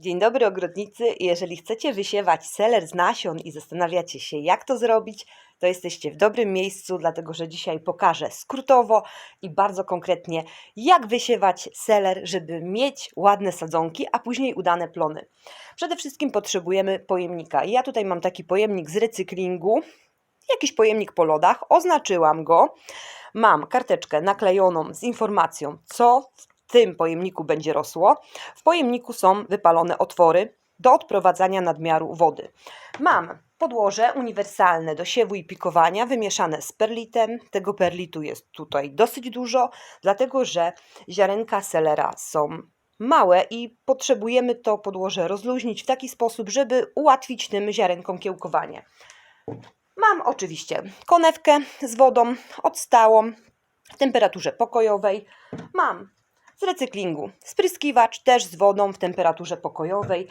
Dzień dobry ogrodnicy. Jeżeli chcecie wysiewać seler z nasion i zastanawiacie się, jak to zrobić, to jesteście w dobrym miejscu, dlatego że dzisiaj pokażę skrótowo i bardzo konkretnie, jak wysiewać seler, żeby mieć ładne sadzonki, a później udane plony. Przede wszystkim potrzebujemy pojemnika. Ja tutaj mam taki pojemnik z recyklingu, jakiś pojemnik po lodach, oznaczyłam go. Mam karteczkę naklejoną z informacją, co tym pojemniku będzie rosło. W pojemniku są wypalone otwory do odprowadzania nadmiaru wody. Mam podłoże uniwersalne do siewu i pikowania, wymieszane z perlitem. Tego perlitu jest tutaj dosyć dużo, dlatego że ziarenka selera są małe i potrzebujemy to podłoże rozluźnić w taki sposób, żeby ułatwić tym ziarenkom kiełkowanie. Mam oczywiście konewkę z wodą odstałą w temperaturze pokojowej. Mam z recyklingu spryskiwacz też z wodą w temperaturze pokojowej.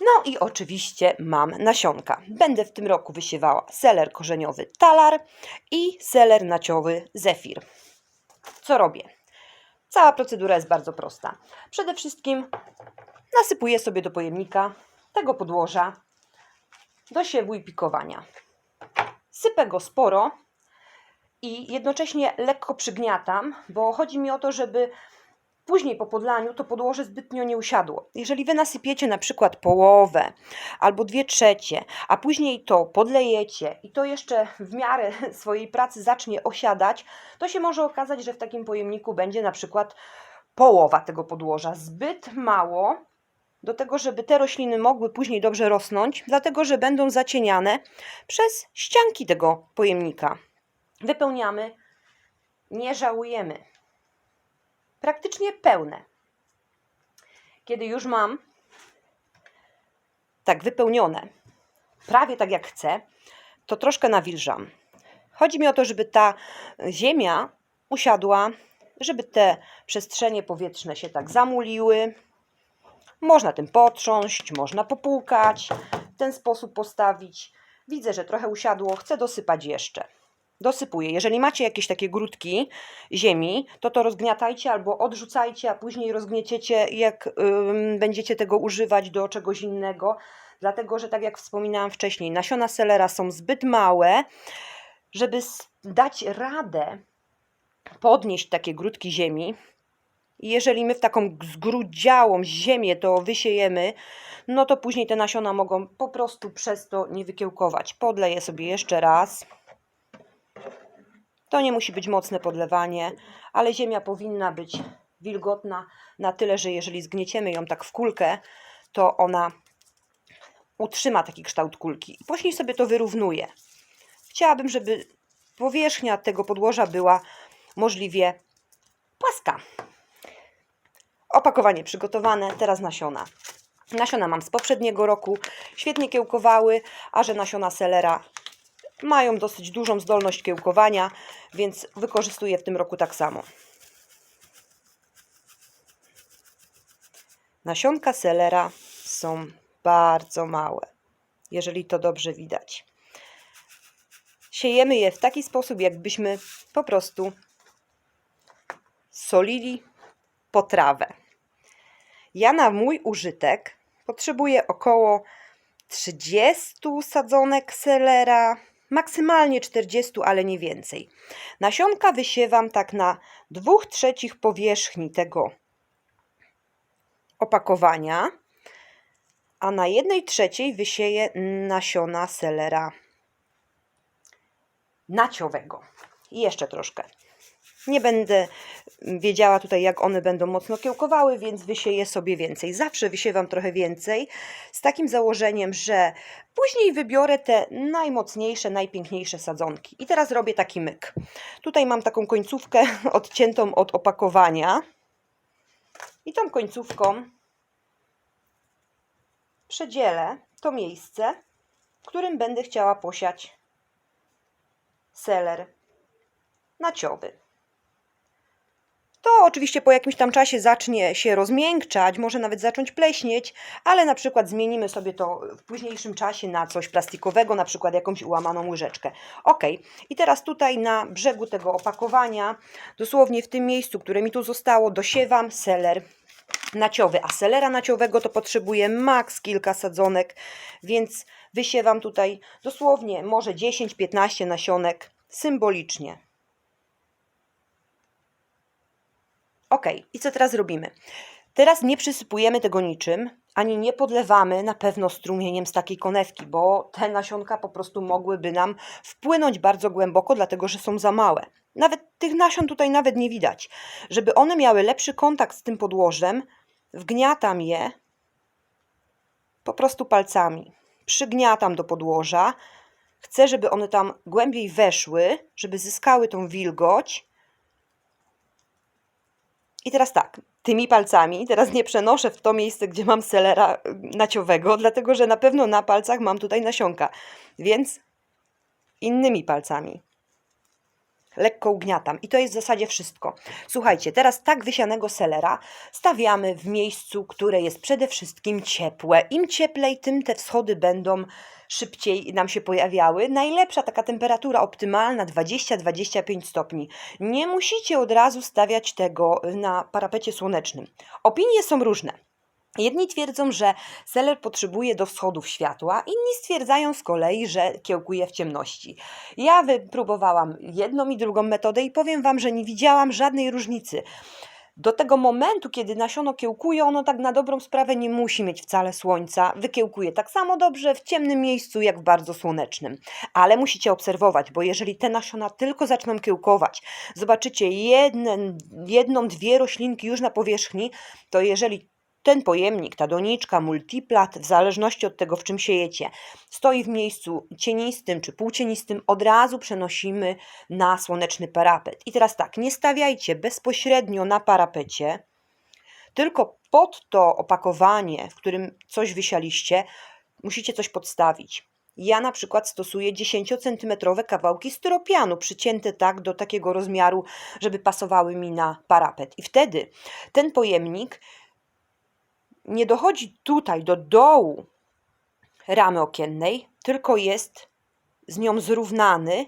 No i oczywiście mam nasionka. Będę w tym roku wysiewała seler korzeniowy talar i seler naciowy zefir. Co robię? Cała procedura jest bardzo prosta. Przede wszystkim nasypuję sobie do pojemnika tego podłoża do siewu i pikowania. Sypę go sporo i jednocześnie lekko przygniatam, bo chodzi mi o to, żeby później po podlaniu to podłoże zbytnio nie usiadło. Jeżeli wy nasypiecie na przykład połowę albo dwie trzecie, a później to podlejecie i to jeszcze w miarę swojej pracy zacznie osiadać, to się może okazać, że w takim pojemniku będzie na przykład połowa tego podłoża. Zbyt mało do tego, żeby te rośliny mogły później dobrze rosnąć, dlatego że będą zacieniane przez ścianki tego pojemnika. Wypełniamy, nie żałujemy. Praktycznie pełne. Kiedy już mam tak wypełnione, prawie tak jak chcę, to troszkę nawilżam. Chodzi mi o to, żeby ta ziemia usiadła, żeby te przestrzenie powietrzne się tak zamuliły, można tym potrząść, można popłukać, w ten sposób postawić. Widzę, że trochę usiadło, chcę dosypać jeszcze. Dosypuję. Jeżeli macie jakieś takie grudki ziemi, to to rozgniatajcie albo odrzucajcie, a później rozgnieciecie, jak ym, będziecie tego używać do czegoś innego. Dlatego, że tak jak wspominałam wcześniej, nasiona selera są zbyt małe, żeby dać radę podnieść takie grudki ziemi, jeżeli my w taką zgrudziałą ziemię to wysiejemy, no to później te nasiona mogą po prostu przez to nie wykiełkować. Podleję sobie jeszcze raz. To nie musi być mocne podlewanie, ale ziemia powinna być wilgotna na tyle, że jeżeli zgnieciemy ją tak w kulkę, to ona utrzyma taki kształt kulki. Później sobie to wyrównuje. Chciałabym, żeby powierzchnia tego podłoża była możliwie płaska. Opakowanie przygotowane, teraz nasiona. Nasiona mam z poprzedniego roku, świetnie kiełkowały, a że nasiona selera mają dosyć dużą zdolność kiełkowania, więc wykorzystuję w tym roku tak samo. Nasionka selera są bardzo małe, jeżeli to dobrze widać. Siejemy je w taki sposób, jakbyśmy po prostu solili potrawę. Ja na mój użytek potrzebuję około 30 sadzonek selera, maksymalnie 40, ale nie więcej. Nasionka wysiewam tak na 2 trzecich powierzchni tego opakowania, a na 1 trzeciej wysieję nasiona selera naciowego. I jeszcze troszkę. Nie będę wiedziała tutaj, jak one będą mocno kiełkowały, więc wysieję sobie więcej. Zawsze wysiewam trochę więcej, z takim założeniem, że później wybiorę te najmocniejsze, najpiękniejsze sadzonki. I teraz robię taki myk. Tutaj mam taką końcówkę odciętą od opakowania. I tą końcówką przedzielę to miejsce, w którym będę chciała posiać seler naciowy. To oczywiście po jakimś tam czasie zacznie się rozmiękczać, może nawet zacząć pleśnieć, ale na przykład zmienimy sobie to w późniejszym czasie na coś plastikowego, na przykład jakąś ułamaną łyżeczkę. Ok, i teraz tutaj na brzegu tego opakowania, dosłownie w tym miejscu, które mi tu zostało, dosiewam seler naciowy, a selera naciowego to potrzebuje maks kilka sadzonek, więc wysiewam tutaj dosłownie może 10-15 nasionek symbolicznie. Ok, i co teraz robimy? Teraz nie przysypujemy tego niczym, ani nie podlewamy na pewno strumieniem z takiej konewki, bo te nasionka po prostu mogłyby nam wpłynąć bardzo głęboko, dlatego że są za małe. Nawet tych nasion tutaj nawet nie widać. Żeby one miały lepszy kontakt z tym podłożem, wgniatam je po prostu palcami. Przygniatam do podłoża. Chcę, żeby one tam głębiej weszły, żeby zyskały tą wilgoć. I teraz tak, tymi palcami, teraz nie przenoszę w to miejsce, gdzie mam selera y, naciowego, dlatego że na pewno na palcach mam tutaj nasionka, więc innymi palcami. Lekko ugniatam i to jest w zasadzie wszystko. Słuchajcie, teraz tak wysianego selera stawiamy w miejscu, które jest przede wszystkim ciepłe. Im cieplej, tym te wschody będą szybciej nam się pojawiały. Najlepsza taka temperatura optymalna 20-25 stopni. Nie musicie od razu stawiać tego na parapecie słonecznym. Opinie są różne. Jedni twierdzą, że seler potrzebuje do wschodów światła, inni stwierdzają z kolei, że kiełkuje w ciemności. Ja wypróbowałam jedną i drugą metodę i powiem Wam, że nie widziałam żadnej różnicy. Do tego momentu, kiedy nasiono kiełkuje, ono tak na dobrą sprawę nie musi mieć wcale słońca. Wykiełkuje tak samo dobrze w ciemnym miejscu, jak w bardzo słonecznym. Ale musicie obserwować, bo jeżeli te nasiona tylko zaczną kiełkować, zobaczycie jeden, jedną, dwie roślinki już na powierzchni, to jeżeli ten pojemnik, ta doniczka, multiplat, w zależności od tego, w czym siejecie, stoi w miejscu cienistym czy półcienistym, od razu przenosimy na słoneczny parapet. I teraz tak, nie stawiajcie bezpośrednio na parapecie, tylko pod to opakowanie, w którym coś wysialiście, musicie coś podstawić. Ja na przykład stosuję 10 cm kawałki styropianu, przycięte tak do takiego rozmiaru, żeby pasowały mi na parapet. I wtedy ten pojemnik nie dochodzi tutaj do dołu ramy okiennej, tylko jest z nią zrównany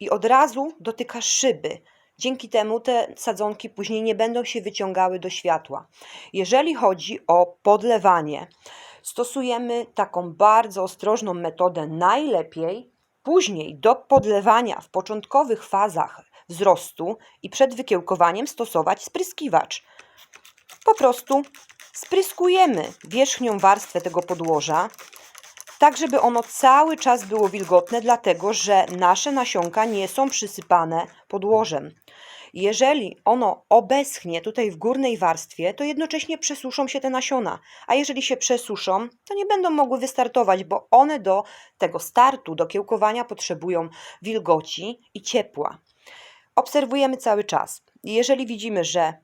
i od razu dotyka szyby. Dzięki temu te sadzonki później nie będą się wyciągały do światła. Jeżeli chodzi o podlewanie, stosujemy taką bardzo ostrożną metodę najlepiej później do podlewania w początkowych fazach wzrostu i przed wykiełkowaniem stosować spryskiwacz. Po prostu spryskujemy wierzchnią warstwę tego podłoża, tak żeby ono cały czas było wilgotne, dlatego że nasze nasionka nie są przysypane podłożem. Jeżeli ono obeschnie tutaj w górnej warstwie, to jednocześnie przesuszą się te nasiona, a jeżeli się przesuszą, to nie będą mogły wystartować, bo one do tego startu, do kiełkowania potrzebują wilgoci i ciepła. Obserwujemy cały czas. Jeżeli widzimy, że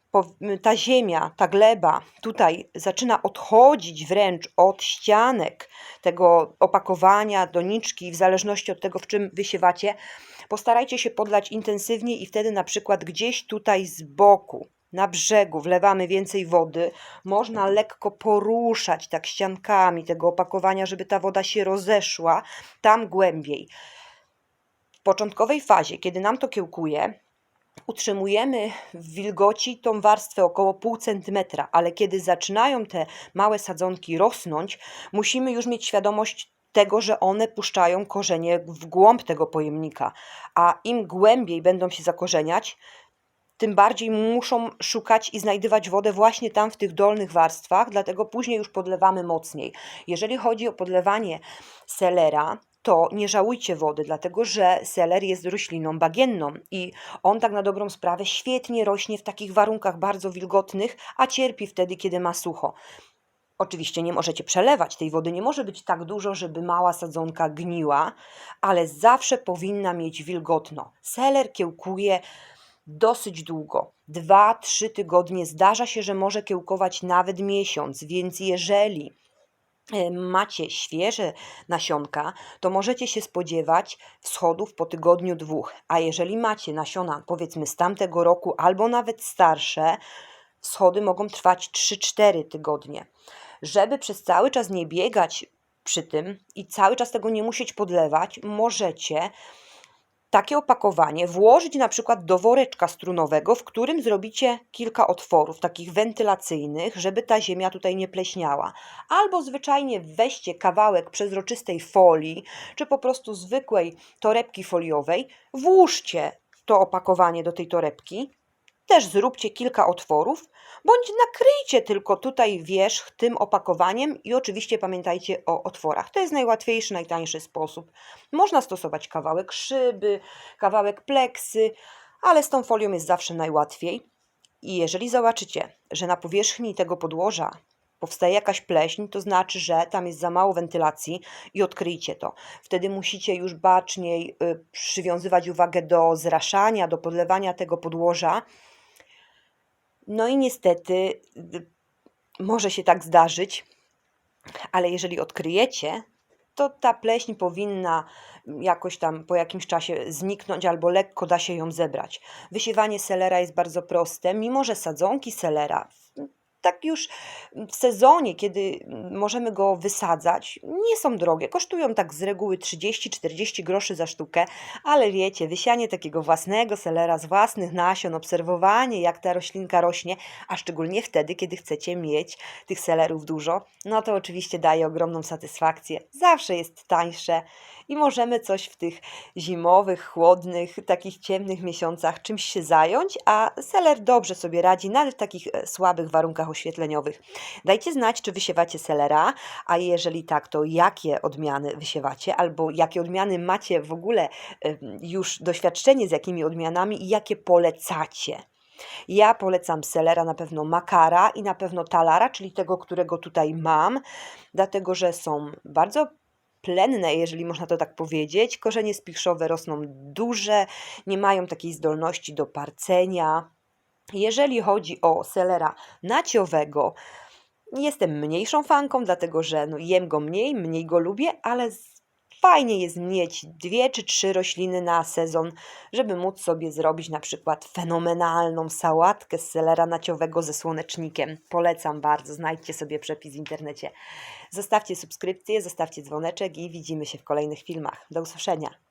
ta ziemia, ta gleba tutaj zaczyna odchodzić wręcz od ścianek tego opakowania, doniczki, w zależności od tego, w czym wysiewacie, postarajcie się podlać intensywniej i wtedy na przykład gdzieś tutaj z boku, na brzegu wlewamy więcej wody, można lekko poruszać tak ściankami tego opakowania, żeby ta woda się rozeszła tam głębiej. W początkowej fazie, kiedy nam to kiełkuje, utrzymujemy w wilgoci tą warstwę około pół centymetra, ale kiedy zaczynają te małe sadzonki rosnąć, musimy już mieć świadomość tego, że one puszczają korzenie w głąb tego pojemnika, a im głębiej będą się zakorzeniać, tym bardziej muszą szukać i znajdywać wodę właśnie tam w tych dolnych warstwach, dlatego później już podlewamy mocniej. Jeżeli chodzi o podlewanie selera, to nie żałujcie wody, dlatego że seler jest rośliną bagienną i on tak na dobrą sprawę świetnie rośnie w takich warunkach bardzo wilgotnych, a cierpi wtedy, kiedy ma sucho. Oczywiście nie możecie przelewać, tej wody nie może być tak dużo, żeby mała sadzonka gniła, ale zawsze powinna mieć wilgotno. Seler kiełkuje dosyć długo. Dwa, trzy tygodnie zdarza się, że może kiełkować nawet miesiąc, więc jeżeli macie świeże nasionka, to możecie się spodziewać wschodów po tygodniu dwóch. A jeżeli macie nasiona powiedzmy z tamtego roku albo nawet starsze, wschody mogą trwać 3-4 tygodnie. Żeby przez cały czas nie biegać przy tym i cały czas tego nie musieć podlewać, możecie takie opakowanie włożyć na przykład do woreczka strunowego, w którym zrobicie kilka otworów, takich wentylacyjnych, żeby ta ziemia tutaj nie pleśniała. Albo zwyczajnie weźcie kawałek przezroczystej folii, czy po prostu zwykłej torebki foliowej, włóżcie to opakowanie do tej torebki, też zróbcie kilka otworów, bądź nakryjcie tylko tutaj wierzch tym opakowaniem i oczywiście pamiętajcie o otworach. To jest najłatwiejszy, najtańszy sposób. Można stosować kawałek szyby, kawałek pleksy, ale z tą folią jest zawsze najłatwiej. I jeżeli zobaczycie, że na powierzchni tego podłoża powstaje jakaś pleśń, to znaczy, że tam jest za mało wentylacji i odkryjcie to. Wtedy musicie już baczniej y, przywiązywać uwagę do zraszania, do podlewania tego podłoża. No i niestety y, może się tak zdarzyć, ale jeżeli odkryjecie, to ta pleśń powinna jakoś tam po jakimś czasie zniknąć albo lekko da się ją zebrać. Wysiewanie selera jest bardzo proste, mimo że sadzonki selera tak już w sezonie, kiedy możemy go wysadzać, nie są drogie. Kosztują tak z reguły 30-40 groszy za sztukę, ale wiecie, wysianie takiego własnego selera z własnych nasion, obserwowanie jak ta roślinka rośnie, a szczególnie wtedy, kiedy chcecie mieć tych selerów dużo, no to oczywiście daje ogromną satysfakcję. Zawsze jest tańsze i możemy coś w tych zimowych, chłodnych, takich ciemnych miesiącach czymś się zająć, a seler dobrze sobie radzi nawet w takich e, słabych warunkach oświetleniowych. Dajcie znać, czy wysiewacie selera, a jeżeli tak, to jakie odmiany wysiewacie, albo jakie odmiany macie w ogóle już doświadczenie z jakimi odmianami i jakie polecacie. Ja polecam selera na pewno Makara i na pewno Talara, czyli tego, którego tutaj mam, dlatego że są bardzo plenne, jeżeli można to tak powiedzieć. Korzenie spichrzowe rosną duże, nie mają takiej zdolności do parcenia. Jeżeli chodzi o selera naciowego, jestem mniejszą fanką, dlatego że no, jem go mniej, mniej go lubię, ale fajnie jest mieć dwie czy trzy rośliny na sezon, żeby móc sobie zrobić na przykład fenomenalną sałatkę z selera naciowego ze słonecznikiem. Polecam bardzo, znajdźcie sobie przepis w internecie. Zostawcie subskrypcję, zostawcie dzwoneczek i widzimy się w kolejnych filmach. Do usłyszenia.